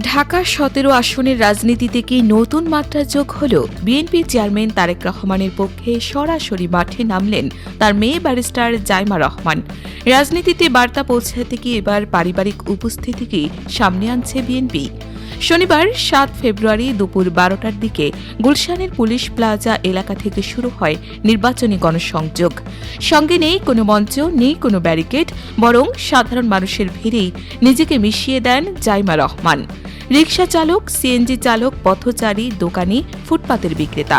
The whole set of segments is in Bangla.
ঢাকা সতেরো আসনের রাজনীতিতে কি নতুন মাত্রা যোগ হল বিএনপি চেয়ারম্যান তারেক রহমানের পক্ষে সরাসরি মাঠে নামলেন তার মেয়ে ব্যারিস্টার জাইমা রহমান। রাজনীতিতে বার্তা পৌঁছাতে কি এবার পারিবারিক উপস্থিতিকে সামনে আনছে বিএনপি। শনিবার সাত ফেব্রুয়ারি দুপুর বারোটার দিকে গুলশানের পুলিশ প্লাজা এলাকা থেকে শুরু হয় নির্বাচনী গণসংযোগ। সঙ্গে নেই কোনো মঞ্চ, নেই কোনো ব্যারিকেড, বরং সাধারণ মানুষের ভিড়েই নিজেকে মিশিয়ে দেন জাইমা রহমান। রিকশা চালক, সিএনজি চালক, পথচারী, দোকানি, ফুটপাতের বিক্রেতা।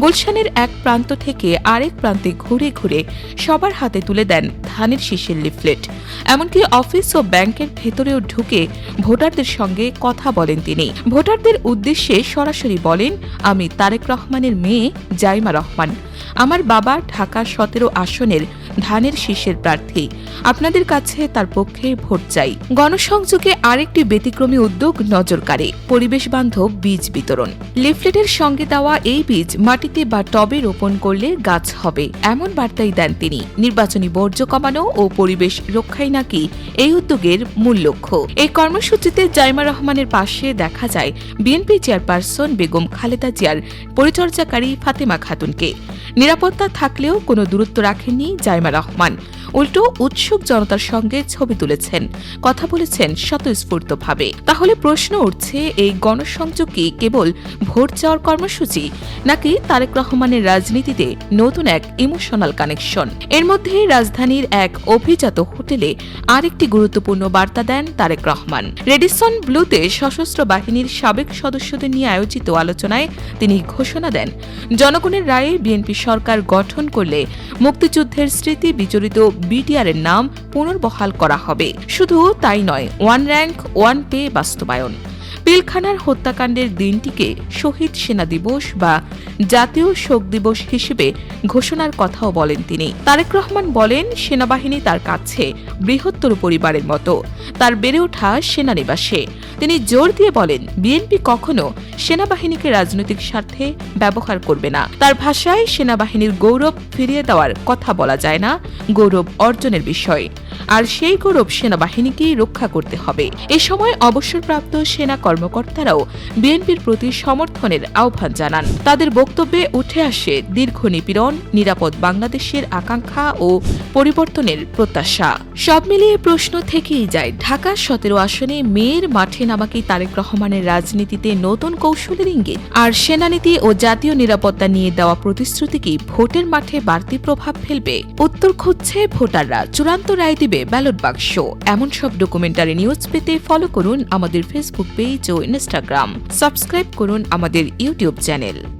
গুলশানের এক প্রান্ত থেকে আরেক প্রান্তে ঘুরে ঘুরে সবার হাতে তুলে দেন ধানের শীষের লিফলেট। এমনকি অফিস ও ব্যাংকের ভেতরেও ঢুকে ভোটারদের সঙ্গে কথা বলেন তিনি। ভোটারদের উদ্দেশ্যে সরাসরি বলেন, আমি তারেক রহমানের মেয়ে জাইমা রহমান। আমার বাবা ঢাকা সতেরো আসনের ধানের শীষের প্রার্থী। আপনাদের কাছে তার পক্ষে ভোট চাই। গণসংযোগে আরেকটি ব্যতিক্রমী উদ্যোগ নজর কাড়ে পরিবেশ বান্ধব বীজ বিতরণ। লিফলেটের সঙ্গে দেওয়া এই বীজ মাটিতে বা টবে রোপণ করলে গাছ হবে, এমন বার্তাই দেন তিনি। নির্বাচনী বর্জ্য কমানো ও পরিবেশ রক্ষাই নাকি এই উদ্যোগের মূল লক্ষ্য? এই কর্মসূচিতে জাইমা রহমানের পাশে দেখা যায় বিএনপি চেয়ারপারসন বেগম খালেদা জিয়ার পরিচর্যাকারী ফাতেমা খাতুনকে। নিরাপত্তা থাকলেও কোনো দূরত্ব রাখেননি জাইমা Battle ของมัน উল্টো উৎসুক জনতার সঙ্গে ছবি তুলেছেন। কথা বলেছেন স্বতঃস্ফূর্তভাবে। তাহলে প্রশ্ন উঠছে, এই গণসংযোগ কি কেবল ভোট চাওয়ার কর্মসূচি, নাকি তারেক রহমানের রাজনীতিতে নতুন এক ইমোশনাল কানেকশন এর মধ্যে রাজধানীর এক অভিজাত হোটেলে আরেকটি গুরুত্বপূর্ণ বার্তা দেন তারেক রহমান। রেডিসন ব্লুতে সশস্ত্র বাহিনীর সাবেক সদস্যদের নিয়ে আয়োজিত আলোচনায় তিনি ঘোষণা দেন, জনগণের রায়ে বিএনপি সরকার গঠন করলে মুক্তিযুদ্ধের স্মৃতি বিজড়িত বিটিআরের নাম পুনর্বহাল করা হবে। শুধু তাই নয় ওয়ান র্যাঙ্ক ওয়ান পে বাস্তবায়ন। পিলখানার হত্যাকাণ্ডের দিনটিকে শহীদ সেনা দিবস বা জাতীয় শোক দিবস হিসেবে ঘোষণার কথাও বলেন তিনি। তারেক রহমান বলেন, সেনাবাহিনী তার কাছে বৃহত্তর পরিবারের মতো, তার বেড়ে ওঠা সেনানিবাসে। তিনি জোর দিয়ে বলেন, বিএনপি কখনো সেনাবাহিনীকে রাজনৈতিক স্বার্থে ব্যবহার করবে না। তার ভাষায়, সেনাবাহিনীর গৌরব ফিরিয়ে দেওয়ার কথা বলা যায় না, গৌরব অর্জনের বিষয়। আর সেই গৌরব সেনাবাহিনীকেই রক্ষা করতে হবে। এ সময় অবসরপ্রাপ্ত সেনা কর্মকর্তারাও বিএনপির প্রতি সমর্থনের আহ্বান জানান। তাদের বক্তব্যে উঠে আসে দীর্ঘ নিপীড়ন, নিরাপদ বাংলাদেশের আকাঙ্ক্ষা ও পরিবর্তনের প্রত্যাশা। সব মিলিয়ে প্রশ্ন থেকেই যায় ঢাকা সতেরো আসনে মেয়ের মাঠে নামাকি তারেক রহমানের রাজনীতিতে নতুন কৌশলের ইঙ্গিত। আর সেনানীতি ও জাতীয় নিরাপত্তা নিয়ে দেওয়া প্রতিশ্রুতি কি ভোটের মাঠে বাড়তি প্রভাব ফেলবে? উত্তর খুঁজছে ভোটাররা, চূড়ান্ত রায় দিবে ব্যালট বাক্স। এমন সব ডকুমেন্টারি নিউজ পেতে ফলো করুন আমাদের ফেসবুক পেজ ও ইনস্টাগ্রাম সাবস্ক্রাইব করুন আমাদের ইউটিউব চ্যানেল